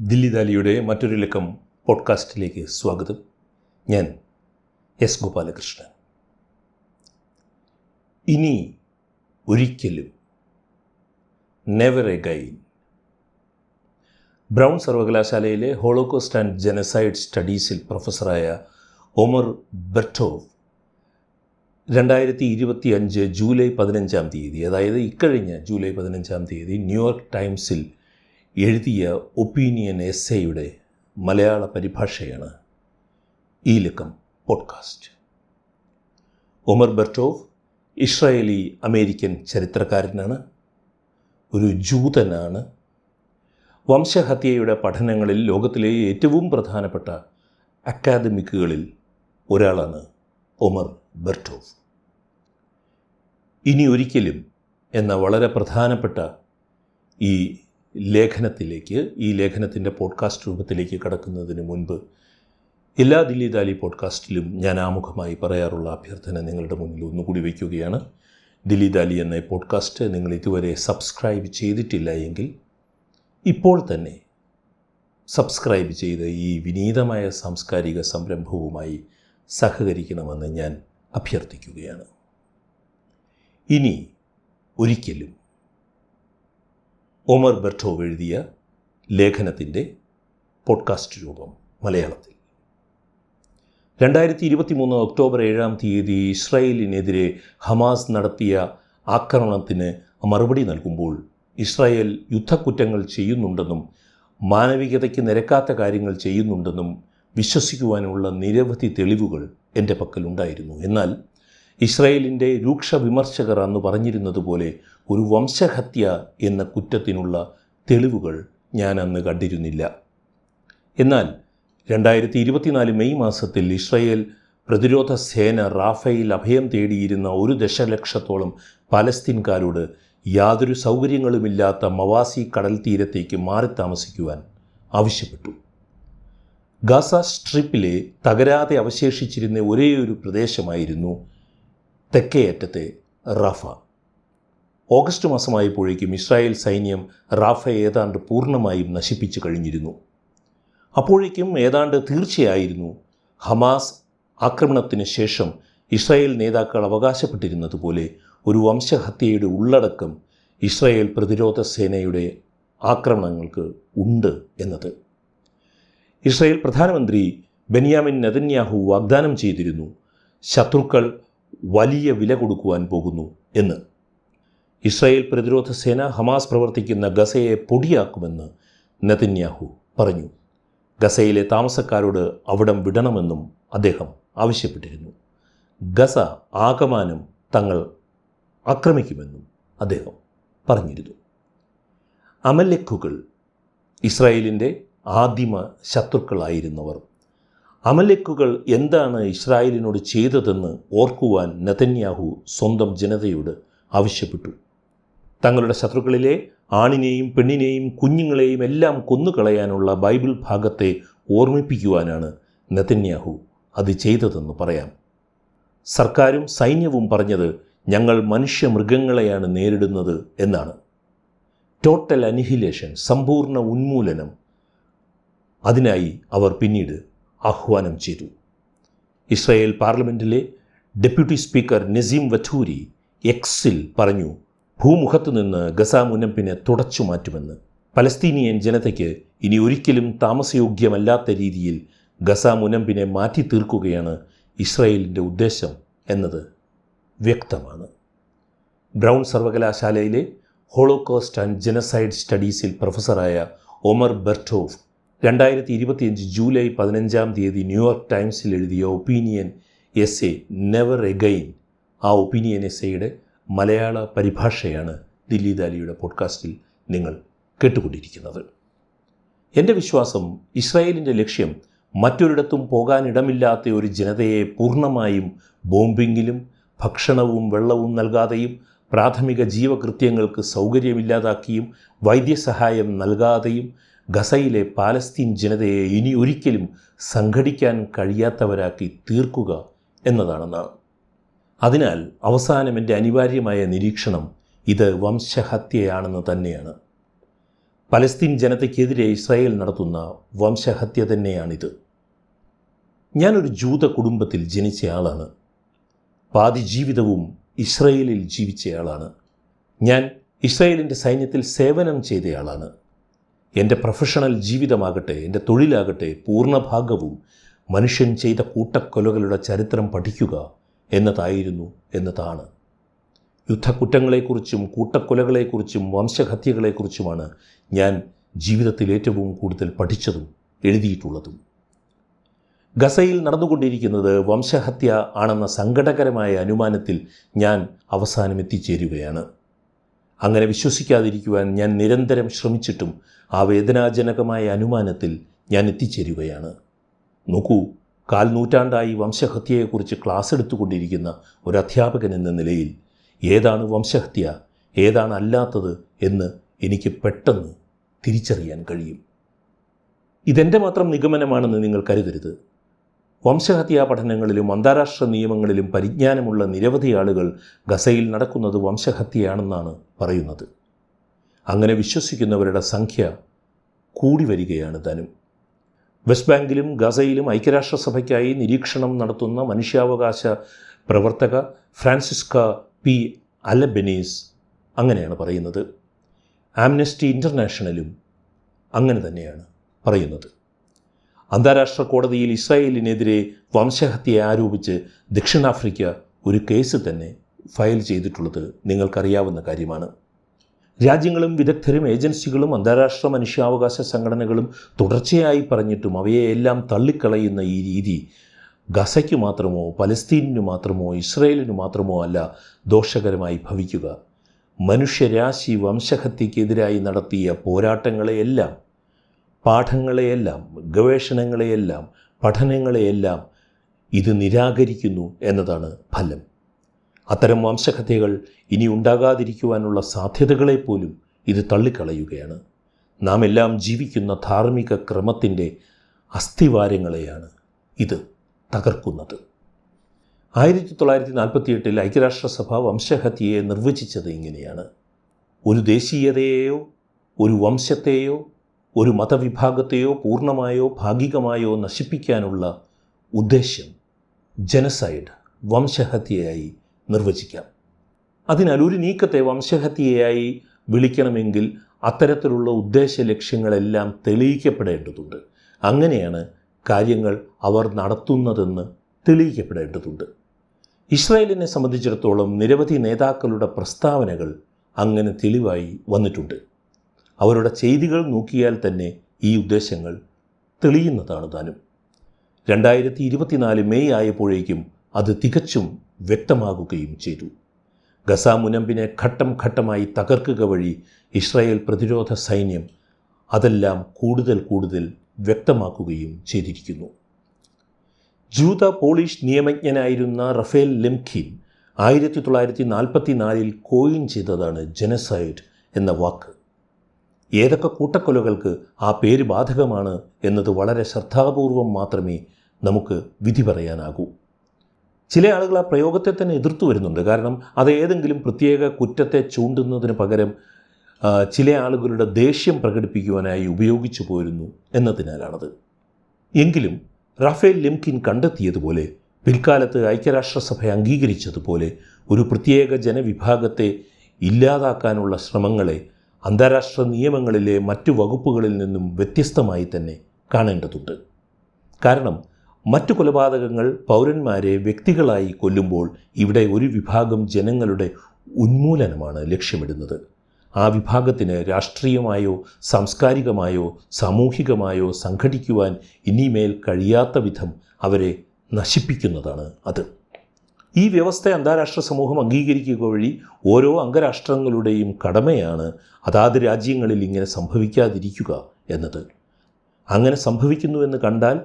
ദില്ലി ദാലിയുടെ മറ്റൊരു ലക്കം പോഡ്കാസ്റ്റിലേക്ക് സ്വാഗതം. ഞാൻ എസ് ഗോപാലകൃഷ്ണൻ. ഇനി ഒരിക്കലും നെവർ എഗൈൻ ബ്രൗൺ സർവകലാശാലയിലെ ഹോളോകോസ്റ്റ് ആൻഡ് ജനസൈഡ് സ്റ്റഡീസിൽ പ്രൊഫസറായ ഒമർ ബെർട്ടോവ് രണ്ടായിരത്തി ഇരുപത്തി അഞ്ച് ജൂലൈ പതിനഞ്ചാം തീയതി അതായത് ഇക്കഴിഞ്ഞ ജൂലൈ പതിനഞ്ചാം തീയതി ന്യൂയോർക്ക് ടൈംസിൽ എഴുതിയ ഒപ്പീനിയൻ എസ്സേയുടെ മലയാള പരിഭാഷയാണ് ഈ ലക്കം podcast. Omer Bartov Israeli American ചരിത്രകാരനാണ്. ഒരു ജൂതനാണ്. വംശഹത്യയുടെ പഠനങ്ങളിൽ ലോകത്തിലെ ഏറ്റവും പ്രധാനപ്പെട്ട അക്കാദമിക്കുകളിൽ ഒരാളാണ് ഒമർ ബെർട്ടോവ് ഇനി ഒരിക്കലും എന്ന വളരെ പ്രധാനപ്പെട്ട ഈ ലേഖനത്തിലേക്ക് ഈ ലേഖനത്തിന്റെ പോഡ്കാസ്റ്റ് രൂപത്തിലേക്ക് കടക്കുന്നതിന് മുൻപ് എല്ലാ ദില്ലി ദാലി പോഡ്കാസ്റ്റിലും ഞാൻ ആമുഖമായി പറയാറുള്ള അഭ്യർത്ഥന നിങ്ങളുടെ മുന്നിൽ ഒന്നുകൂടി വയ്ക്കുകയാണ്. ദില്ലി ദാലി എന്ന പോഡ്കാസ്റ്റ് നിങ്ങൾ ഇതുവരെ സബ്സ്ക്രൈബ് ചെയ്തിട്ടില്ല എങ്കിൽ ഇപ്പോൾ തന്നെ സബ്സ്ക്രൈബ് ചെയ്ത് ഈ വിനീതമായ സാംസ്കാരിക സംരംഭവുമായി സഹകരിക്കണമെന്ന് ഞാൻ അഭ്യർത്ഥിക്കുകയാണ്. ഇനി ഒരിക്കലും ഒമർ ബെർട്ടോവ് എഴുതിയ ലേഖനത്തിന്റെ പോഡ്കാസ്റ്റ് രൂപം മലയാളത്തിൽ. രണ്ടായിരത്തി ഇരുപത്തി മൂന്ന് ഒക്ടോബർ ഏഴാം തീയതി ഇസ്രായേലിനെതിരെ ഹമാസ് നടത്തിയ ആക്രമണത്തിന് മറുപടി നൽകുമ്പോൾ ഇസ്രായേൽ യുദ്ധക്കുറ്റങ്ങൾ ചെയ്യുന്നുണ്ടെന്നും മാനവികതയ്ക്ക് നിരക്കാത്ത കാര്യങ്ങൾ ചെയ്യുന്നുണ്ടെന്നും വിശ്വസിക്കുവാനുള്ള നിരവധി തെളിവുകൾ എന്റെ പക്കലുണ്ടായിരുന്നു. എന്നാൽ ഇസ്രായേലിന്റെ രൂക്ഷ വിമർശകർ അന്ന് പറഞ്ഞിരുന്നതുപോലെ ഒരു വംശഹത്യ എന്ന കുറ്റത്തിനുള്ള തെളിവുകൾ ഞാൻ അന്ന് കണ്ടിരുന്നില്ല. എന്നാൽ രണ്ടായിരത്തി ഇരുപത്തിനാല് മെയ് മാസത്തിൽ ഇസ്രയേൽ പ്രതിരോധ സേന റാഫയിൽ അഭയം തേടിയിരുന്ന ഒരു ദശലക്ഷത്തോളം പാലസ്തീൻകാരോട് യാതൊരു സൗകര്യങ്ങളുമില്ലാത്ത മവാസി കടൽ തീരത്തേക്ക് മാറി താമസിക്കുവാൻ ആവശ്യപ്പെട്ടു. ഗാസ സ്ട്രിപ്പിലെ തകരാതെ അവശേഷിച്ചിരുന്ന ഒരേയൊരു പ്രദേശമായിരുന്നു തെക്കേയറ്റത്തെ റാഫ. ഓഗസ്റ്റ് മാസമായപ്പോഴേക്കും ഇസ്രായേൽ സൈന്യം റാഫെ ഏതാണ്ട് പൂർണമായും നശിപ്പിച്ചു കഴിഞ്ഞിരുന്നു. അപ്പോഴേക്കും ഏതാണ്ട് തീർച്ചയായിരുന്നു ഹമാസ് ആക്രമണത്തിന് ശേഷം ഇസ്രായേൽ നേതാക്കൾ അവകാശപ്പെട്ടിരുന്നതുപോലെ ഒരു വംശഹത്യയുടെ ഉള്ളടക്കം ഇസ്രായേൽ പ്രതിരോധ സേനയുടെ ആക്രമണങ്ങൾക്ക് ഉണ്ട് എന്നത്. ഇസ്രായേൽ പ്രധാനമന്ത്രി ബെന്യാമിൻ നെതന്യാഹു വാഗ്ദാനം ചെയ്തിരുന്നു ശത്രുക്കൾ വലിയ വില കൊടുക്കുവാൻ പോകുന്നു എന്ന്. ഇസ്രായേൽ പ്രതിരോധ സേന ഹമാസ് പ്രവർത്തിക്കുന്ന ഗസയെ പൊടിയാക്കുമെന്ന് നെതന്യാഹു പറഞ്ഞു. ഗസയിലെ താമസക്കാരോട് അവിടം വിടണമെന്നും അദ്ദേഹം ആവശ്യപ്പെട്ടിരുന്നു. ഗസ ആകമാനം തങ്ങൾ ആക്രമിക്കുമെന്നും അദ്ദേഹം പറഞ്ഞിരുന്നു. അമലക്കുകൾ ഇസ്രായേലിന്റെ ആദിമ ശത്രുക്കളായിരുന്നവർ. അമലക്കുകൾ എന്താണ് ഇസ്രായേലിനോട് ചെയ്തതെന്ന് ഓർക്കുവാൻ നെതന്യാഹു സ്വന്തം ജനതയോട് ആവശ്യപ്പെട്ടു. തങ്ങളുടെ ശത്രുക്കളിലെ ആണിനെയും പെണ്ണിനെയും കുഞ്ഞുങ്ങളെയും എല്ലാം കൊന്നുകളയാനുള്ള ബൈബിൾ ഭാഗത്തെ ഓർമ്മിപ്പിക്കുവാനാണ് നെതന്യാഹു അത് ചെയ്തതെന്ന് പറയാം. സർക്കാരും സൈന്യവും പറഞ്ഞത് ഞങ്ങൾ മനുഷ്യ മൃഗങ്ങളെയാണ് നേരിടുന്നത് എന്നാണ്. ടോട്ടൽ അനിഹിലേഷൻ സമ്പൂർണ ഉന്മൂലനം അതിനായി അവർ പിന്നീട് ആഹ്വാനം ചെയ്തു. ഇസ്രായേൽ പാർലമെന്റിലെ ഡെപ്യൂട്ടി സ്പീക്കർ നസീം വഥൂരി എക്സിൽ പറഞ്ഞു ഭൂമുഖത്തു നിന്ന് ഗസ മുനമ്പിനെ തുടച്ചു മാറ്റുമെന്ന് പലസ്തീനിയൻ ജനതയ്ക്ക് ഇനി ഒരിക്കലും താമസയോഗ്യമല്ലാത്ത രീതിയിൽ ഗസ മുനമ്പിനെ മാറ്റി തീർക്കുകയാണ് ഇസ്രയേലിന്റെ ഉദ്ദേശം എന്നത് വ്യക്തമാണ്. ബ്രൗൺ സർവകലാശാലയിലെ ഹോളോകോസ്റ്റ് ആൻഡ് ജനസൈഡ് സ്റ്റഡീസിൽ പ്രൊഫസറായ ഒമർ ബെർട്ടോവ് രണ്ടായിരത്തി ഇരുപത്തിയഞ്ച് ജൂലൈ പതിനഞ്ചാം തീയതി ന്യൂയോർക്ക് ടൈംസിൽ എഴുതിയ opinion essay never again ആ ഒപ്പീനിയൻ എസ്സയുടെ മലയാള പരിഭാഷയാണ് ദില്ലി ദാലിയുടെ പോഡ്കാസ്റ്റിൽ നിങ്ങൾ കേട്ടുകൊണ്ടിരിക്കുന്നത്. എന്റെ വിശ്വാസം ഇസ്രായേലിന്റെ ലക്ഷ്യം മറ്റൊരിടത്തും പോകാനിടമില്ലാത്ത ഒരു ജനതയെ പൂർണമായും ബോംബിങ്ങിലും ഭക്ഷണവും വെള്ളവും നൽകാതെയും പ്രാഥമിക ജീവകൃത്യങ്ങൾക്ക് സൗകര്യമില്ലാതാക്കിയും വൈദ്യസഹായം നൽകാതെയും ഗസയിലെ പാലസ്തീൻ ജനതയെ ഇനി ഒരിക്കലും സംഘടിക്കാൻ കഴിയാത്തവരാക്കി തീർക്കുക എന്നതാണെന്നാണ്. അതിനാൽ അവസാനം എന്റെ അനിവാര്യമായ നിരീക്ഷണം ഇത് വംശഹത്യയാണെന്ന് തന്നെയാണ്. പലസ്തീൻ ജനതയ്ക്കെതിരെ ഇസ്രായേൽ നടത്തുന്ന വംശഹത്യ തന്നെയാണിത്. ഞാനൊരു ജൂത കുടുംബത്തിൽ ജനിച്ചയാളാണ് പാതി ജീവിതവും ഇസ്രയേലിൽ ജീവിച്ചയാളാണ് ഞാൻ ഇസ്രായേലിന്റെ സൈന്യത്തിൽ സേവനം ചെയ്തയാളാണ് എന്റെ പ്രൊഫഷണൽ ജീവിതമാകട്ടെ എന്റെ തൊഴിലാകട്ടെ പൂർണഭാഗവും മനുഷ്യൻ ചെയ്ത കൂട്ടക്കൊലകളുടെ ചരിത്രം പഠിക്കുക എന്നതായിരുന്നു എന്നതാണ്. യുദ്ധക്കുറ്റങ്ങളെക്കുറിച്ചും കൂട്ടക്കൊലകളെക്കുറിച്ചും വംശഹത്യകളെക്കുറിച്ചുമാണ് ഞാൻ ജീവിതത്തിൽ ഏറ്റവും കൂടുതൽ പഠിച്ചതും എഴുതിയിട്ടുള്ളതും. ഗസയിൽ നടന്നുകൊണ്ടിരിക്കുന്നത് വംശഹത്യ ആണെന്ന സങ്കടകരമായ അനുമാനത്തിൽ ഞാൻ അവസാനം എത്തിച്ചേരുകയാണ്. അങ്ങനെ വിശ്വസിക്കാതിരിക്കുവാൻ ഞാൻ നിരന്തരം ശ്രമിച്ചിട്ടും ആ വേദനാജനകമായ അനുമാനത്തിൽ ഞാൻ എത്തിച്ചേരുകയാണ്. നോക്കൂ കാൽ നൂറ്റാണ്ടായി വംശഹത്യയെക്കുറിച്ച് ക്ലാസ് എടുത്തുകൊണ്ടിരിക്കുന്ന ഒരു അധ്യാപകൻ എന്ന നിലയിൽ ഏതാണ് വംശഹത്യ ഏതാണ് അല്ലാത്തത് എന്ന് എനിക്ക് പെട്ടെന്ന് തിരിച്ചറിയാൻ കഴിയും. ഇതെന്റെ മാത്രം നിഗമനമാണെന്ന് നിങ്ങൾ കരുതരുത്. വംശഹത്യാ പഠനങ്ങളിലും അന്താരാഷ്ട്ര നിയമങ്ങളിലും പരിജ്ഞാനമുള്ള നിരവധി ആളുകൾ ഗസയിൽ നടക്കുന്നത് വംശഹത്യയാണെന്നാണ് പറയുന്നത്. അങ്ങനെ വിശ്വസിക്കുന്നവരുടെ സംഖ്യ കൂടി വരികയാണ് താനും വെസ്റ്റ് ബാങ്കിലും ഗസയിലും ഐക്യരാഷ്ട്രസഭയ്ക്കായി നിരീക്ഷണം നടത്തുന്ന മനുഷ്യാവകാശ പ്രവർത്തക ഫ്രാൻസിസ്ക പി അലബെനീസ് അങ്ങനെയാണ് പറയുന്നത്. ആംനസ്റ്റി ഇന്റർനാഷണലും അങ്ങനെ തന്നെയാണ് പറയുന്നത്. അന്താരാഷ്ട്ര കോടതിയിൽ ഇസ്രായേലിനെതിരെ വംശഹത്യ ആരോപിച്ച് ദക്ഷിണാഫ്രിക്ക ഒരു കേസ് തന്നെ ഫയൽ ചെയ്തിട്ടുള്ളത് നിങ്ങൾക്കറിയാവുന്ന കാര്യമാണ്. രാജ്യങ്ങളും വിദഗ്ധരും ഏജൻസികളും അന്താരാഷ്ട്ര മനുഷ്യാവകാശ സംഘടനകളും തുടർച്ചയായി പറഞ്ഞിട്ടും അവയെല്ലാം തള്ളിക്കളയുന്ന ഈ രീതി ഗസയ്ക്ക് മാത്രമോ പലസ്തീനിനു മാത്രമോ ഇസ്രയേലിനു മാത്രമോ അല്ല ദോഷകരമായി ഭവിക്കുക. മനുഷ്യരാശി വംശഹത്യക്കെതിരായി നടത്തിയ പോരാട്ടങ്ങളെയെല്ലാം പാഠങ്ങളെയെല്ലാം ഗവേഷണങ്ങളെയെല്ലാം പഠനങ്ങളെയെല്ലാം ഇത് നിരാകരിക്കുന്നു എന്നതാണ് ഫലം. അത്തരം വംശഹത്യകൾ ഇനി ഉണ്ടാകാതിരിക്കുവാനുള്ള സാധ്യതകളെപ്പോലും ഇത് തള്ളിക്കളയുകയാണ്. നാം എല്ലാം ജീവിക്കുന്ന ധാർമ്മിക ക്രമത്തിന്റെ അസ്ഥിവാരങ്ങളെയാണ് ഇത് തകർക്കുന്നത്. ആയിരത്തി തൊള്ളായിരത്തി നാൽപ്പത്തിയെട്ടിൽ ഐക്യരാഷ്ട്രസഭ വംശഹത്യയെ നിർവചിച്ചത് ഇങ്ങനെയാണ്. ഒരു ദേശീയതയെയോ ഒരു വംശത്തെയോ ഒരു മതവിഭാഗത്തെയോ പൂർണമായോ ഭാഗികമായോ നശിപ്പിക്കാനുള്ള ഉദ്ദേശ്യം ജനസൈഡ് വംശഹത്യയായി നിർവചിക്കാം. അതിനാൽ ഒരു നീക്കത്തെ വംശഹത്യയായി വിളിക്കണമെങ്കിൽ അത്തരത്തിലുള്ള ഉദ്ദേശ ലക്ഷ്യങ്ങളെല്ലാം തെളിയിക്കപ്പെടേണ്ടതുണ്ട്. അങ്ങനെയാണ് കാര്യങ്ങൾ അവർ നടത്തുന്നതെന്ന് തെളിയിക്കപ്പെടേണ്ടതുണ്ട്. ഇസ്രായേലിനെ സംബന്ധിച്ചിടത്തോളം നിരവധി നേതാക്കളുടെ പ്രസ്താവനകൾ അങ്ങനെ തെളിവായി വന്നിട്ടുണ്ട്. അവരുടെ ചെയ്തികൾ നോക്കിയാൽ തന്നെ ഈ ഉദ്ദേശങ്ങൾ തെളിയുന്നതാണ് താനും. രണ്ടായിരത്തി ഇരുപത്തിനാല് മെയ് ആയപ്പോഴേക്കും അത് തികച്ചും വ്യക്തമാകുകയും ചെയ്തു. ഗസ മുനമ്പിനെ ഘട്ടം ഘട്ടമായി തകർക്കുക വഴി ഇസ്രായേൽ പ്രതിരോധ സൈന്യം അതെല്ലാം കൂടുതൽ കൂടുതൽ വ്യക്തമാക്കുകയും ചെയ്തിരിക്കുന്നു. ജൂത പോളിഷ് നിയമജ്ഞനായിരുന്ന റഫേൽ ലെംഖിൻ ആയിരത്തി തൊള്ളായിരത്തി നാൽപ്പത്തി നാലിൽ കോയിൻ ചെയ്തതാണ് ജനസൈഡ് എന്ന വാക്ക്. ഏതൊക്കെ കൂട്ടക്കൊലകൾക്ക് ആ പേര് ബാധകമാണ് എന്നത് വളരെ ശ്രദ്ധാപൂർവം മാത്രമേ നമുക്ക് വിധി പറയാനാകൂ. ചില ആളുകൾ ആ പ്രയോഗത്തെ തന്നെ എതിർത്തു വരുന്നുണ്ട്. കാരണം അത് ഏതെങ്കിലും പ്രത്യേക കുറ്റത്തെ ചൂണ്ടുന്നതിന് പകരം ചില ആളുകളുടെ ദേഷ്യം പ്രകടിപ്പിക്കുവാനായി ഉപയോഗിച്ചു പോരുന്നു എന്നതിനാലാണത്. എങ്കിലും റാഫേൽ ലിംകിൻ കണ്ടെത്തിയതുപോലെ പിൽക്കാലത്ത് ഐക്യരാഷ്ട്രസഭ അംഗീകരിച്ചതുപോലെ ഒരു പ്രത്യേക ജനവിഭാഗത്തെ ഇല്ലാതാക്കാനുള്ള ശ്രമങ്ങളെ അന്താരാഷ്ട്ര നിയമങ്ങളിലെ മറ്റു വകുപ്പുകളിൽ നിന്നും വ്യത്യസ്തമായി തന്നെ കാണേണ്ടതുണ്ട്. കാരണം മറ്റു കൊലപാതകങ്ങൾ പൗരന്മാരെ വ്യക്തികളായി കൊല്ലുമ്പോൾ ഇവിടെ ഒരു വിഭാഗം ജനങ്ങളുടെ ഉന്മൂലനമാണ് ലക്ഷ്യമിടുന്നത്. ആ വിഭാഗത്തിന് രാഷ്ട്രീയമായോ സാംസ്കാരികമായോ സാമൂഹികമായോ സംഘടിക്കുവാൻ ഇനിമേൽ കഴിയാത്ത വിധം അവരെ നശിപ്പിക്കുന്നതാണ് അത്. ഈ വ്യവസ്ഥ അന്താരാഷ്ട്ര സമൂഹം അംഗീകരിക്കുക വഴി ഓരോ അംഗരാഷ്ട്രങ്ങളുടെയും കടമയാണ് അതാത് രാജ്യങ്ങളിൽ ഇങ്ങനെ സംഭവിക്കാതിരിക്കുക എന്നത്. അങ്ങനെ സംഭവിക്കുന്നുവെന്ന് കണ്ടാൽ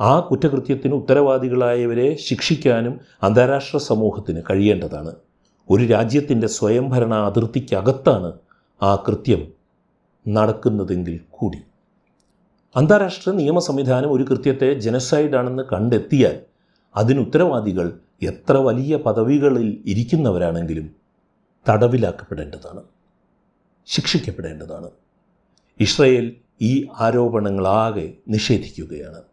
ആ കുറ്റകൃത്യത്തിന് ഉത്തരവാദികളായവരെ ശിക്ഷിക്കാനും അന്താരാഷ്ട്ര സമൂഹത്തിന് കഴിയേണ്ടതാണ്. ഒരു രാജ്യത്തിന്റെ സ്വയംഭരണ അതിർത്തിക്കകത്താണ് ആ കൃത്യം നടക്കുന്നതെങ്കിൽ കൂടി. അന്താരാഷ്ട്ര നിയമ സംവിധാനം ഒരു കൃത്യത്തെ ജനസൈഡാണെന്ന് കണ്ടെത്തിയാൽ അതിന് ഉത്തരവാദികൾ എത്ര വലിയ പദവികളിൽ ഇരിക്കുന്നവരാണെങ്കിലും തടവിലാക്കപ്പെടേണ്ടതാണ്. ശിക്ഷിക്കപ്പെടേണ്ടതാണ്. ഇസ്രയേൽ ഈ ആരോപണങ്ങളാകെ നിഷേധിക്കുകയാണ്.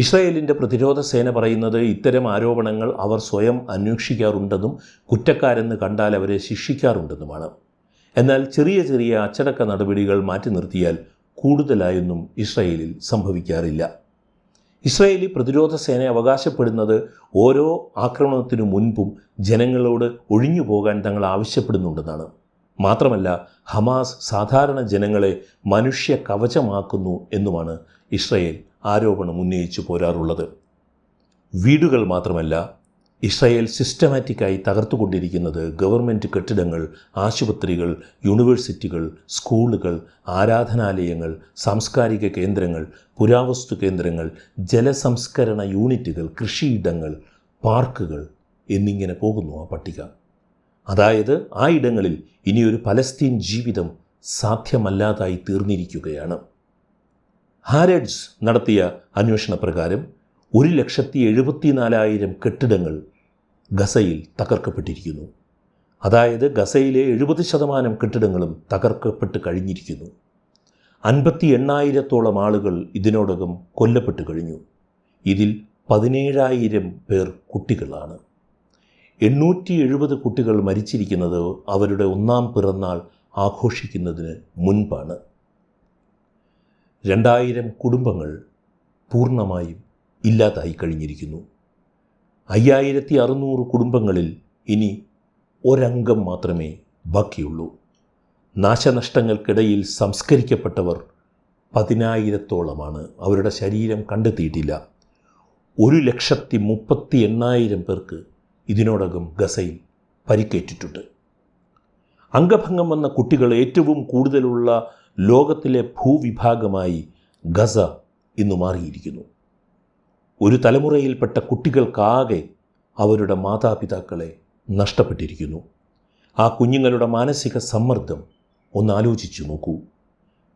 ഇസ്രായേലിന്റെ പ്രതിരോധ സേന പറയുന്നത് ഇത്തരം ആരോപണങ്ങൾ അവർ സ്വയം അന്വേഷിക്കാറുണ്ടെന്നും കുറ്റക്കാരെന്ന് കണ്ടാൽ അവരെ ശിക്ഷിക്കാറുണ്ടെന്നുമാണ്. എന്നാൽ ചെറിയ ചെറിയ അച്ചടക്ക നടപടികൾ മാറ്റി നിർത്തിയാൽ കൂടുതലായൊന്നും ഇസ്രായേലിൽ സംഭവിക്കാറില്ല. ഇസ്രായേലി പ്രതിരോധ സേന അവകാശപ്പെടുന്നത് ഓരോ ആക്രമണത്തിനു മുൻപും ജനങ്ങളോട് ഒഴിഞ്ഞു പോകാൻ തങ്ങൾ ആവശ്യപ്പെടുന്നുണ്ടെന്നാണ്. മാത്രമല്ല ഹമാസ് സാധാരണ ജനങ്ങളെ മനുഷ്യ കവചമാക്കുന്നു എന്നുമാണ് ഇസ്രായേൽ ആരോപണം ഉന്നയിച്ചു പോരാറുള്ളത്. വീടുകൾ മാത്രമല്ല ഇസ്രായേൽ സിസ്റ്റമാറ്റിക്കായി തകർത്തുകൊണ്ടിരിക്കുന്നത് ഗവൺമെന്റ് കെട്ടിടങ്ങൾ ആശുപത്രികൾ യൂണിവേഴ്സിറ്റികൾ സ്കൂളുകൾ ആരാധനാലയങ്ങൾ സാംസ്കാരിക കേന്ദ്രങ്ങൾ പുരാവസ്തു കേന്ദ്രങ്ങൾ ജലസംസ്കരണ യൂണിറ്റുകൾ കൃഷിയിടങ്ങൾ പാർക്കുകൾ എന്നിങ്ങനെ പോകുന്നു ആ പട്ടിക. അതായത് ആ ഇടങ്ങളിൽ ഇനിയൊരു പലസ്തീൻ ജീവിതം സാധ്യമല്ലാതായി തീർന്നിരിക്കുകയാണ്. ഹാരഡ്സ് നടത്തിയ അന്വേഷണ പ്രകാരം ഒരു ലക്ഷത്തി എഴുപത്തിനാലായിരം കെട്ടിടങ്ങൾ ഗസയിൽ തകർക്കപ്പെട്ടിരിക്കുന്നു. അതായത് ഗസയിലെ എഴുപത് ശതമാനം കെട്ടിടങ്ങളും തകർക്കപ്പെട്ട് കഴിഞ്ഞിരിക്കുന്നു. അൻപത്തി എണ്ണായിരത്തോളം ആളുകൾ ഇതിനോടകം കൊല്ലപ്പെട്ട് കഴിഞ്ഞു. ഇതിൽ പതിനേഴായിരം പേർ കുട്ടികളാണ്. എണ്ണൂറ്റി എഴുപത് കുട്ടികൾ മരിച്ചിരിക്കുന്നത് അവരുടെ ഒന്നാം പിറന്നാൾ ആഘോഷിക്കുന്നതിന് മുൻപാണ്. രണ്ടായിരം കുടുംബങ്ങൾ പൂർണമായും ഇല്ലാതായി കഴിഞ്ഞിരിക്കുന്നു. അയ്യായിരത്തി അറുന്നൂറ് കുടുംബങ്ങളിൽ ഇനി ഒരംഗം മാത്രമേ ബാക്കിയുള്ളൂ. നാശനഷ്ടങ്ങൾക്കിടയിൽ സംസ്കരിക്കപ്പെട്ടവർ പതിനായിരത്തോളമാണ്. അവരുടെ ശരീരം കണ്ടെത്തിയിട്ടില്ല. ഒരു ലക്ഷത്തി മുപ്പത്തി എണ്ണായിരം പേർക്ക് ഇതിനോടകം ഗസയിൽ പരിക്കേറ്റിട്ടുണ്ട്. അംഗഭംഗം വന്ന കുട്ടികൾ ഏറ്റവും കൂടുതലുള്ള ലോകത്തിലെ ഭൂവിഭാഗമായി ഗസ ഇന്ന് മാറിയിരിക്കുന്നു. ഒരു തലമുറയിൽപ്പെട്ട കുട്ടികൾക്കാകെ അവരുടെ മാതാപിതാക്കളെ നഷ്ടപ്പെട്ടിരിക്കുന്നു. ആ കുഞ്ഞുങ്ങളുടെ മാനസിക സമ്മർദ്ദം ഒന്ന് ആലോചിച്ചു നോക്കൂ.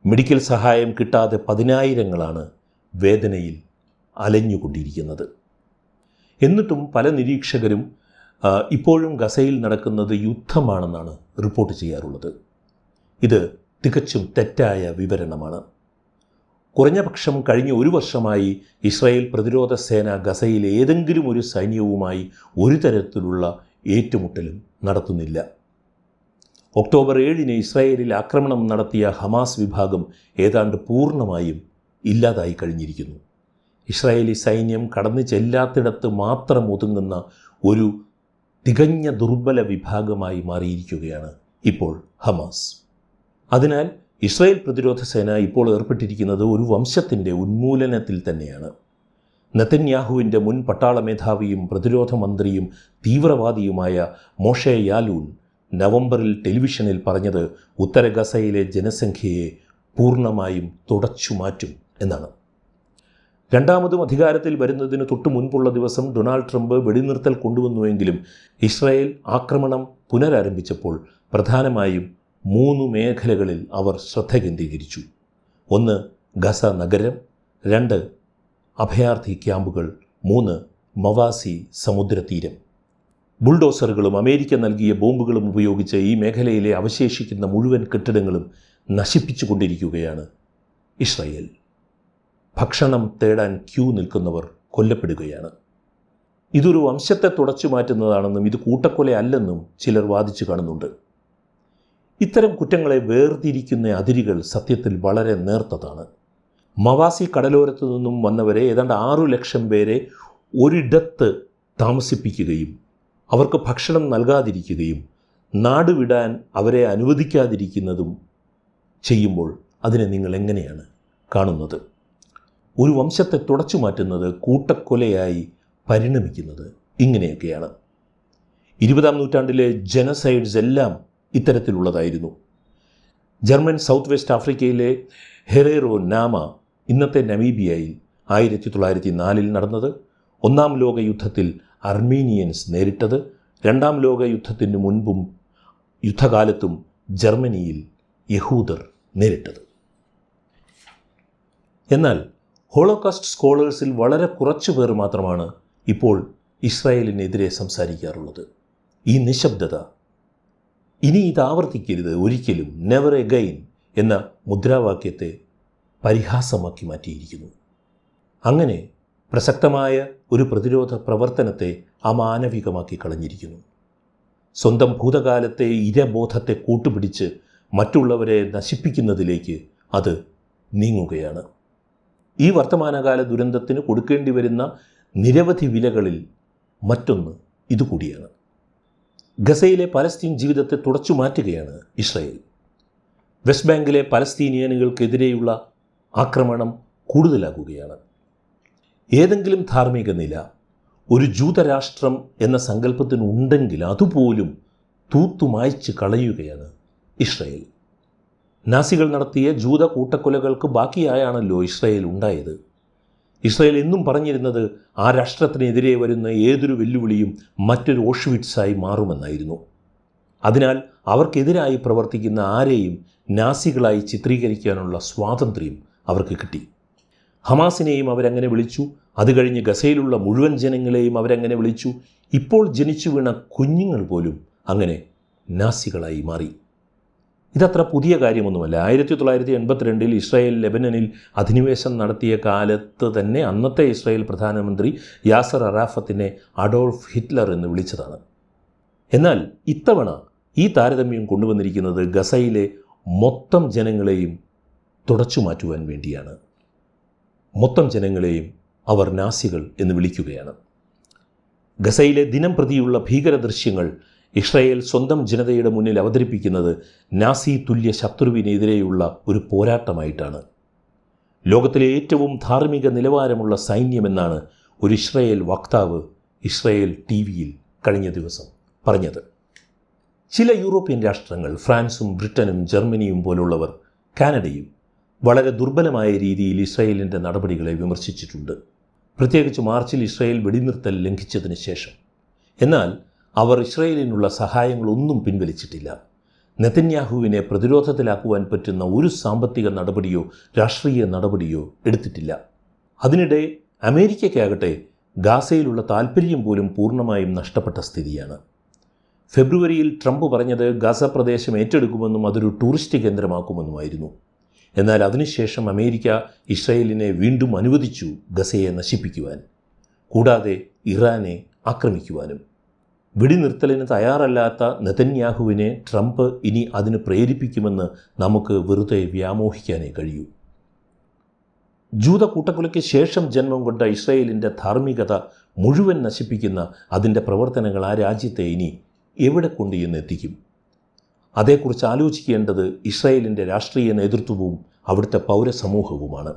മെഡിക്കൽ സഹായം കിട്ടാതെ പതിനായിരങ്ങളാണ് വേദനയിൽ അലഞ്ഞുകൊണ്ടിരിക്കുന്നത്. എന്നിട്ടും പല നിരീക്ഷകരും ഇപ്പോഴും ഗസയിൽ നടക്കുന്നത് യുദ്ധമാണെന്നാണ് റിപ്പോർട്ട് ചെയ്യാറുള്ളത്. ഇത് തികച്ചും തെറ്റായ വിവരണമാണ്. കുറഞ്ഞ പക്ഷം കഴിഞ്ഞ ഒരു വർഷമായി ഇസ്രായേൽ പ്രതിരോധ സേന ഗസയിൽ ഏതെങ്കിലും ഒരു സൈന്യവുമായി ഒരു തരത്തിലുള്ള ഏറ്റുമുട്ടലും നടത്തുന്നില്ല. ഒക്ടോബർ ഏഴിന് ഇസ്രായേലിൽ ആക്രമണം നടത്തിയ ഹമാസ് വിഭാഗം ഏതാണ്ട് പൂർണമായും ഇല്ലാതായി കഴിഞ്ഞിരിക്കുന്നു. ഇസ്രായേലി സൈന്യം കടന്നു ചെല്ലാത്തിടത്ത് മാത്രം ഒതുങ്ങുന്ന ഒരു തികഞ്ഞ ദുർബല വിഭാഗമായി മാറിയിരിക്കുകയാണ് ഇപ്പോൾ ഹമാസ്. അതിനാൽ ഇസ്രായേൽ പ്രതിരോധ സേന ഇപ്പോൾ ഏർപ്പെട്ടിരിക്കുന്നത് ഒരു വംശത്തിന്റെ ഉന്മൂലനത്തിൽ തന്നെയാണ്. നെതന്യാഹുവിന്റെ മുൻ പട്ടാള മേധാവിയും പ്രതിരോധ മന്ത്രിയും തീവ്രവാദിയുമായ മോഷെ യാലൂൻ നവംബറിൽ ടെലിവിഷനിൽ പറഞ്ഞത് ഉത്തര ഗസയിലെ ജനസംഖ്യയെ പൂർണമായും തുടച്ചു മാറ്റും എന്നാണ്. രണ്ടാമതും അധികാരത്തിൽ വരുന്നതിന് തൊട്ടു മുൻപുള്ള ദിവസം ഡൊണാൾഡ് ട്രംപ് വെടിനിർത്തൽ കൊണ്ടുവന്നുവെങ്കിലും ഇസ്രായേൽ ആക്രമണം പുനരാരംഭിച്ചപ്പോൾ പ്രധാനമായും മൂന്ന് മേഖലകളിൽ അവർ ശ്രദ്ധ കേന്ദ്രീകരിച്ചു. ഒന്ന് ഗസ നഗരം രണ്ട് അഭയാർത്ഥി ക്യാമ്പുകൾ മൂന്ന് മവാസി സമുദ്രതീരം. ബുൾഡോസറുകളും അമേരിക്ക നൽകിയ ബോംബുകളും ഉപയോഗിച്ച് ഈ മേഖലയിലെ അവശേഷിക്കുന്ന മുഴുവൻ കെട്ടിടങ്ങളും നശിപ്പിച്ചുകൊണ്ടിരിക്കുകയാണ് ഇസ്രയേൽ. ഭക്ഷണം തേടാൻ ക്യൂ നിൽക്കുന്നവർ കൊല്ലപ്പെടുകയാണ്. ഇതൊരു വംശത്തെ തുടച്ചു മാറ്റുന്നതാണെന്നും ഇത് കൂട്ടക്കൊലയല്ലെന്നും ചിലർ വാദിച്ചു കാണുന്നുണ്ട്. ഇത്തരം കുറ്റങ്ങളെ വേർതിരിക്കുന്ന അതിരുകൾ സത്യത്തിൽ വളരെ നേർത്തതാണ്. മവാസി കടലോരത്തു നിന്നും വന്നവരെ ഏതാണ്ട് ആറു ലക്ഷം പേരെ ഒരിടത്ത് താമസിപ്പിക്കുകയും അവർക്ക് ഭക്ഷണം നൽകാതിരിക്കുകയും നാടുവിടാൻ അവരെ അനുവദിക്കാതിരിക്കുന്നതും ചെയ്യുമ്പോൾ അതിനെ നിങ്ങൾ എങ്ങനെയാണ് കാണുന്നത്? ഒരു വംശത്തെ തുടച്ചു മാറ്റുന്നത് കൂട്ടക്കൊലയായി പരിണമിക്കുന്നത് ഇങ്ങനെയൊക്കെയാണ്. ഇരുപതാം നൂറ്റാണ്ടിലെ ജനസൈഡ്സ് എല്ലാം ഇത്തരത്തിലുള്ളതായിരുന്നു. ജർമ്മൻ സൗത്ത് വെസ്റ്റ് ആഫ്രിക്കയിലെ ഹെറേറോ നാമ ഇന്നത്തെ നമീബിയയിൽ ആയിരത്തി തൊള്ളായിരത്തി നാലിൽ നടന്നത് ഒന്നാം ലോക യുദ്ധത്തിൽ അർമീനിയൻസ് നേരിട്ടത് രണ്ടാം ലോക യുദ്ധത്തിന് മുൻപും യുദ്ധകാലത്തും ജർമ്മനിയിൽ യഹൂദർ നേരിട്ടത്. എന്നാൽ ഹോളോകാസ്റ്റ് സ്കോളേഴ്സിൽ വളരെ കുറച്ചു പേർ മാത്രമാണ് ഇപ്പോൾ ഇസ്രായേലിനെതിരെ സംസാരിക്കാറുള്ളത്. ഈ നിശബ്ദത ഇനി ഇത് ആവർത്തിക്കരുത് ഒരിക്കലും. നെവർ എഗൈൻ എന്ന മുദ്രാവാക്യത്തെ പരിഹാസമാക്കി മാറ്റിയിരിക്കുന്നു. അങ്ങനെ പ്രസക്തമായ ഒരു പ്രതിരോധ പ്രവർത്തനത്തെ അമാനവികമാക്കി കളഞ്ഞിരിക്കുന്നു. സ്വന്തം ഭൂതകാലത്തെ ഇരബോധത്തെ കൂട്ടുപിടിച്ച് മറ്റുള്ളവരെ നശിപ്പിക്കുന്നതിലേക്ക് അത് നീങ്ങുകയാണ്. ഈ വർത്തമാനകാല ദുരന്തത്തിന് കൊടുക്കേണ്ടി വരുന്ന നിരവധി വിലകളിൽ മറ്റൊന്ന് ഇതുകൂടിയാണ്. ഗസയിലെ പലസ്തീൻ ജീവിതത്തെ തുടച്ചു മാറ്റുകയാണ് ഇസ്രയേൽ. വെസ്റ്റ് ബാങ്കിലെ പലസ്തീനിയനുകൾക്കെതിരെയുള്ള ആക്രമണം കൂടുതലാകുകയാണ്. ഏതെങ്കിലും ധാർമ്മിക നില ഒരു ജൂതരാഷ്ട്രം എന്ന സങ്കല്പത്തിനുണ്ടെങ്കിൽ അതുപോലും തൂത്തുമായ്ച്ച് കളയുകയാണ് ഇസ്രയേൽ. നാസികൾ നടത്തിയ ജൂത കൂട്ടക്കൊലകൾക്ക് ബാക്കിയായാണല്ലോ ഇസ്രയേൽ ഉണ്ടായത്. ഇസ്രായേൽ എന്നും പറഞ്ഞിരുന്നത് ആ രാഷ്ട്രത്തിനെതിരെ വരുന്ന ഏതൊരു വെല്ലുവിളിയും മറ്റൊരു ഓഷ്വിറ്റ്സായി മാറുമെന്നായിരുന്നു. അതിനാൽ അവർക്കെതിരായി പ്രവർത്തിക്കുന്ന ആരെയും നാസികളായി ചിത്രീകരിക്കാനുള്ള സ്വാതന്ത്ര്യം അവർക്ക് കിട്ടി. ഹമാസിനെയും അവരങ്ങനെ വിളിച്ചു. അത് കഴിഞ്ഞ് ഗസയിലുള്ള മുഴുവൻ ജനങ്ങളെയും അവരങ്ങനെ വിളിച്ചു. ഇപ്പോൾ ജനിച്ചു വീണ കുഞ്ഞുങ്ങൾ പോലും അങ്ങനെ നാസികളായി മാറി. ഇതത്ര പുതിയ കാര്യമൊന്നുമല്ല. ആയിരത്തി തൊള്ളായിരത്തി എൺപത്തിരണ്ടിൽ ഇസ്രായേൽ ലെബനനിൽ അധിനിവേശം നടത്തിയ കാലത്ത് തന്നെ അന്നത്തെ ഇസ്രായേൽ പ്രധാനമന്ത്രി യാസർ അറാഫത്തിനെ അഡോൾഫ് ഹിറ്റ്ലർ എന്ന് വിളിച്ചതാണ്. എന്നാൽ ഇത്തവണ ഈ താരതമ്യം കൊണ്ടുവന്നിരിക്കുന്നത് ഗസയിലെ മൊത്തം ജനങ്ങളെയും തുടച്ചു മാറ്റുവാൻ വേണ്ടിയാണ്. മൊത്തം ജനങ്ങളെയും അവർ നാസികൾ എന്ന് വിളിക്കുകയാണ്. ഗസയിലെ ദിനം പ്രതിയുള്ള ഭീകര ദൃശ്യങ്ങൾ ഇസ്രായേൽ സ്വന്തം ജനതയുടെ മുന്നിൽ അവതരിപ്പിക്കുന്നത് നാസി തുല്യ ശത്രുവിനെതിരെയുള്ള ഒരു പോരാട്ടമായിട്ടാണ്. ലോകത്തിലെ ഏറ്റവും ധാർമ്മിക നിലവാരമുള്ള സൈന്യമെന്നാണ് ഒരു ഇസ്രായേൽ വക്താവ് ഇസ്രായേൽ ടി വിയിൽ കഴിഞ്ഞ ദിവസം പറഞ്ഞത്. ചില യൂറോപ്യൻ രാഷ്ട്രങ്ങൾ ഫ്രാൻസും ബ്രിട്ടനും ജർമ്മനിയും പോലുള്ളവർ കാനഡയും വളരെ ദുർബലമായ രീതിയിൽ ഇസ്രയേലിന്റെ നടപടികളെ വിമർശിച്ചിട്ടുണ്ട്. പ്രത്യേകിച്ച് മാർച്ചിൽ ഇസ്രയേൽ വെടിനിർത്തൽ ലംഘിച്ചതിന് ശേഷം. എന്നാൽ അവർ ഇസ്രയേലിനുള്ള സഹായങ്ങളൊന്നും പിൻവലിച്ചിട്ടില്ല. നെതന്യാഹുവിനെ പ്രതിരോധത്തിലാക്കുവാൻ പറ്റുന്ന ഒരു സാമ്പത്തിക നടപടിയോ രാഷ്ട്രീയ നടപടിയോ എടുത്തിട്ടില്ല. അതിനിടെ അമേരിക്കയ്ക്കാകട്ടെ ഗാസയിലുള്ള താൽപ്പര്യം പോലും പൂർണമായും നഷ്ടപ്പെട്ട സ്ഥിതിയാണ്. ഫെബ്രുവരിയിൽ ട്രംപ് പറഞ്ഞത് ഗാസ പ്രദേശം ഏറ്റെടുക്കുമെന്നും അതൊരു ടൂറിസ്റ്റ് കേന്ദ്രമാക്കുമെന്നുമായിരുന്നു. എന്നാൽ അതിനുശേഷം അമേരിക്ക ഇസ്രയേലിനെ വീണ്ടും അനുവദിച്ചു ഗസയെ നശിപ്പിക്കുവാൻ. കൂടാതെ ഇറാനെ ആക്രമിക്കുവാനും. വെടിനിർത്തലിന് തയ്യാറല്ലാത്ത നെതന്യാഹുവിനെ ട്രംപ് ഇനി അതിന് പ്രേരിപ്പിക്കുമെന്ന് നമുക്ക് വെറുതെ വ്യാമോഹിക്കാനേ കഴിയൂ. ജൂത കൂട്ടക്കൊലയ്ക്ക് ശേഷം ജന്മം കൊണ്ട ഇസ്രയേലിന്റെ ധാർമ്മികത മുഴുവൻ നശിപ്പിക്കുന്ന അതിന്റെ പ്രവർത്തനങ്ങൾ ആ രാജ്യത്തെ ഇനി എവിടെ കൊണ്ട് എത്തിക്കും? അതേക്കുറിച്ച് ആലോചിക്കേണ്ടത് ഇസ്രയേലിന്റെ രാഷ്ട്രീയ നേതൃത്വവും അവിടുത്തെ പൗരസമൂഹവുമാണ്.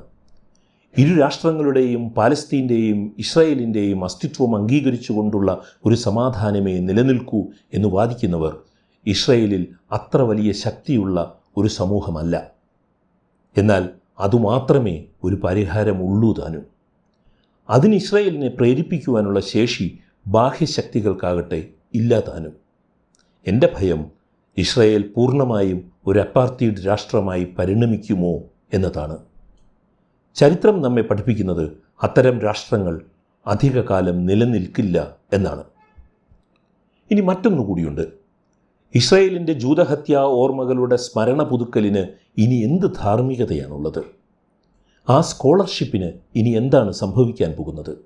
ഇരു രാഷ്ട്രങ്ങളുടെയും പാലസ്തീന്റെയും ഇസ്രായേലിന്റെയും അസ്തിത്വം അംഗീകരിച്ചുകൊണ്ടുള്ള ഒരു സമാധാനമേ നിലനിൽക്കൂ എന്ന് വാദിക്കുന്നവർ ഇസ്രയേലിൽ അത്ര വലിയ ശക്തിയുള്ള ഒരു സമൂഹമല്ല. എന്നാൽ അതുമാത്രമേ ഒരു പരിഹാരമുള്ളൂ താനും. അതിന് ഇസ്രയേലിനെ പ്രേരിപ്പിക്കുവാനുള്ള ശേഷി ബാഹ്യശക്തികൾക്കാകട്ടെ ഇല്ല താനും. എന്റെ ഭയം ഇസ്രയേൽ പൂർണമായും ഒരു അപ്പാർത്തീഡ് രാഷ്ട്രമായി പരിണമിക്കുമോ എന്നതാണ്. ചരിത്രം നമ്മെ പഠിപ്പിക്കുന്നത് അത്തരം രാഷ്ട്രങ്ങൾ അധികകാലം നിലനിൽക്കില്ല എന്നാണ്. ഇനി മറ്റൊന്നു കൂടിയുണ്ട്. ഇസ്രയേലിന്റെ ജൂതഹത്യാ ഓർമ്മകളുടെ സ്മരണ പുതുക്കലിന് ഇനി എന്ത് ധാർമ്മികതയാണുള്ളത്? ആ സ്കോളർഷിപ്പിന് ഇനി എന്താണ് സംഭവിക്കാൻ പോകുന്നത്?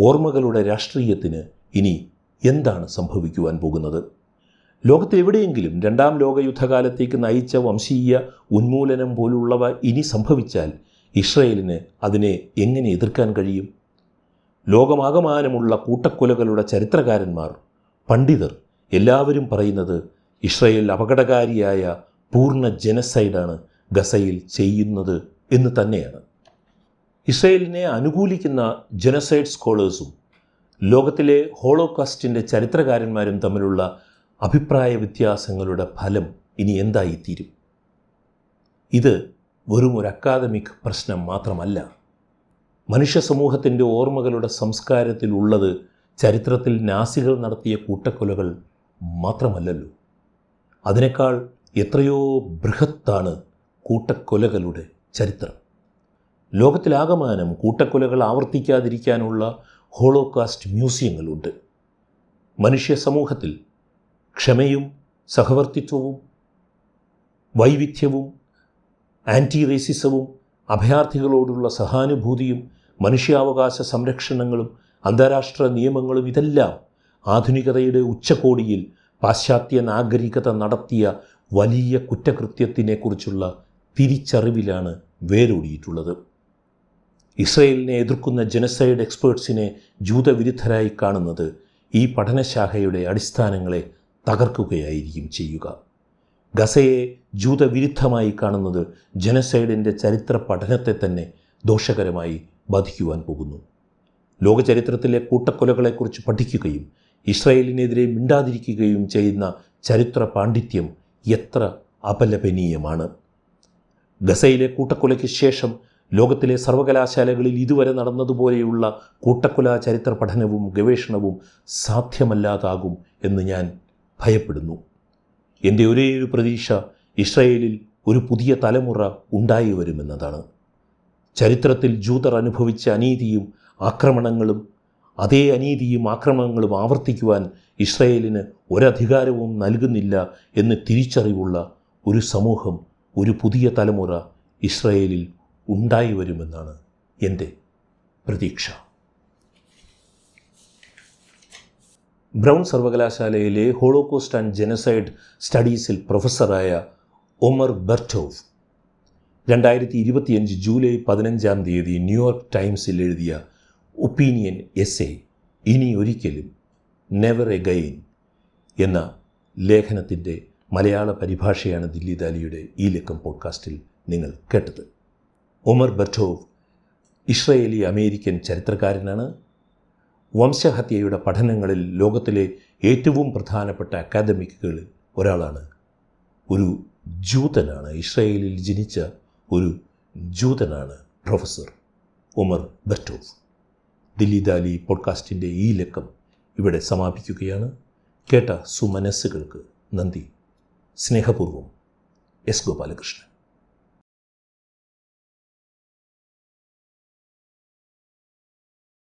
ഓർമ്മകളുടെ രാഷ്ട്രീയത്തിന് ഇനി എന്താണ് സംഭവിക്കുവാൻ പോകുന്നത്? ലോകത്തെവിടെയെങ്കിലും രണ്ടാം ലോകയുദ്ധകാലത്തേക്ക് നയിച്ച വംശീയ ഉന്മൂലനം പോലുള്ളവ ഇനി സംഭവിച്ചാൽ ഇസ്രയേലിന് അതിനെ എങ്ങനെ എതിർക്കാൻ കഴിയും? ലോകമാകമാനമുള്ള കൂട്ടക്കൊലകളുടെ ചരിത്രകാരന്മാർ പണ്ഡിതർ എല്ലാവരും പറയുന്നത് ഇസ്രയേൽ അപകടകാരിയായ പൂർണ ജനസൈഡാണ് ഗസയിൽ ചെയ്യുന്നത് എന്ന് തന്നെയാണ്. ഇസ്രയേലിനെ അനുകൂലിക്കുന്ന ജനസൈഡ് സ്കോളേഴ്സും ലോകത്തിലെ ഹോളോകാസ്റ്റിന്റെ ചരിത്രകാരന്മാരും തമ്മിലുള്ള അഭിപ്രായ വ്യത്യാസങ്ങളുടെ ഫലം ഇനി എന്തായിത്തീരും? ഇത് വെറും ഒരു അക്കാദമിക് പ്രശ്നം മാത്രമല്ല. മനുഷ്യ സമൂഹത്തിന്റെ ഓർമ്മകളുടെ സംസ്കാരത്തിലുള്ളത് ചരിത്രത്തിൽ നാസികൾ നടത്തിയ കൂട്ടക്കൊലകൾ മാത്രമല്ലല്ലോ. അതിനേക്കാൾ എത്രയോ ബൃഹത്താണ് കൂട്ടക്കൊലകളുടെ ചരിത്രം. ലോകത്തിലാകമാനം കൂട്ടക്കൊലകൾ ആവർത്തിക്കാതിരിക്കാനുള്ള ഹോളോകാസ്റ്റ് മ്യൂസിയങ്ങളുണ്ട്. മനുഷ്യ സമൂഹത്തിൽ ക്ഷമയും സഹവർത്തിത്വവും വൈവിധ്യവും ആന്റി റേസിസവും അഭയാർത്ഥികളോടുള്ള സഹാനുഭൂതിയും മനുഷ്യാവകാശ സംരക്ഷണങ്ങളും അന്താരാഷ്ട്ര നിയമങ്ങളും ഇതെല്ലാം ആധുനികതയുടെ ഉച്ചകോടിയിൽ പാശ്ചാത്യ നാഗരികത നടത്തിയ വലിയ കുറ്റകൃത്യത്തിനെക്കുറിച്ചുള്ള തിരിച്ചറിവിലാണ് വേരൂടിയിട്ടുള്ളത്. ഇസ്രയേലിനെ എതിർക്കുന്ന ജനസൈഡ് എക്സ്പേർട്സിനെ ജൂതവിരുദ്ധരായി കാണുന്നത് ഈ പഠനശാഖയുടെ അടിസ്ഥാനങ്ങളെ തകർക്കുകയായിരിക്കും ചെയ്യുക. ഗസയെ ജൂതവിരുദ്ധമായി കാണുന്നത് ജനസൈഡിന്റെ ചരിത്ര പഠനത്തെ തന്നെ ദോഷകരമായി ബാധിക്കുവാൻ പോകുന്നു. ലോകചരിത്രത്തിലെ കൂട്ടക്കൊലകളെക്കുറിച്ച് പഠിക്കുകയും ഇസ്രായേലിനെതിരെ മിണ്ടാതിരിക്കുകയും ചെയ്യുന്ന ചരിത്ര പാണ്ഡിത്യം എത്ര അപലപനീയമാണ്. ഗസയിലെ കൂട്ടക്കൊലയ്ക്ക് ശേഷം ലോകത്തിലെ സർവകലാശാലകളിൽ ഇതുവരെ നടന്നതുപോലെയുള്ള കൂട്ടക്കൊല ചരിത്ര പഠനവും ഗവേഷണവും സാധ്യമല്ലാതാകും എന്ന് ഞാൻ ഭയപ്പെടുന്നു. എന്റെ ഒരേയൊരു പ്രതീക്ഷ ഇസ്രയേലിൽ ഒരു പുതിയ തലമുറ ഉണ്ടായി വരുമെന്നതാണ്. ചരിത്രത്തിൽ ജൂതർ അനുഭവിച്ച അനീതിയും ആക്രമണങ്ങളും അതേ അനീതിയും ആക്രമണങ്ങളും ആവർത്തിക്കുവാൻ ഇസ്രയേലിന് ഒരധികാരവും നൽകുന്നില്ല എന്ന് തിരിച്ചറിവുള്ള ഒരു സമൂഹം ഒരു പുതിയ തലമുറ ഇസ്രയേലിൽ ഉണ്ടായി വരുമെന്നാണ് എന്റെ പ്രതീക്ഷ. ബ്രൗൺ സർവകലാശാലയിലെ ഹോളോകോസ്റ്റ് ആൻഡ് ജനസൈഡ് സ്റ്റഡീസിൽ പ്രൊഫസറായ ഒമർ ബെർട്ടോവ്. രണ്ടായിരത്തി ഇരുപത്തിയഞ്ച് ജൂലൈ പതിനഞ്ചാം തീയതി ന്യൂയോർക്ക് ടൈംസിൽ എഴുതിയ ഒപ്പീനിയൻ എസ് എ ഇനി ഒരിക്കലും നെവർ എഗൈൻ എന്ന ലേഖനത്തിന്റെ മലയാള പരിഭാഷയാണ് ദില്ലി ദാലിയുടെ ഈ ലക്കം പോഡ്കാസ്റ്റിൽ നിങ്ങൾ കേട്ടത്. ഒമർ ബർട്ടോവ് ഇസ്രയേലി അമേരിക്കൻ ചരിത്രകാരനാണ്. വംശഹത്യയുടെ പഠനങ്ങളിൽ ലോകത്തിലെ ഏറ്റവും പ്രധാനപ്പെട്ട അക്കാദമിക്കുകളിൽ ഒരാളാണ്. ഒരു ജൂതനാണ്. ഇസ്രയേലിൽ ജനിച്ച ഒരു ജൂതനാണ് professor Omer Bartov Dilli Dali പോഡ്കാസ്റ്റിന്റെ ഈ ലക്കം ഇവിടെ സമാപിക്കുകയാണ്. കേട്ട സുമനസ്സുകൾക്ക് നന്ദി. സ്നേഹപൂർവം എസ് ഗോപാലകൃഷ്ണൻ.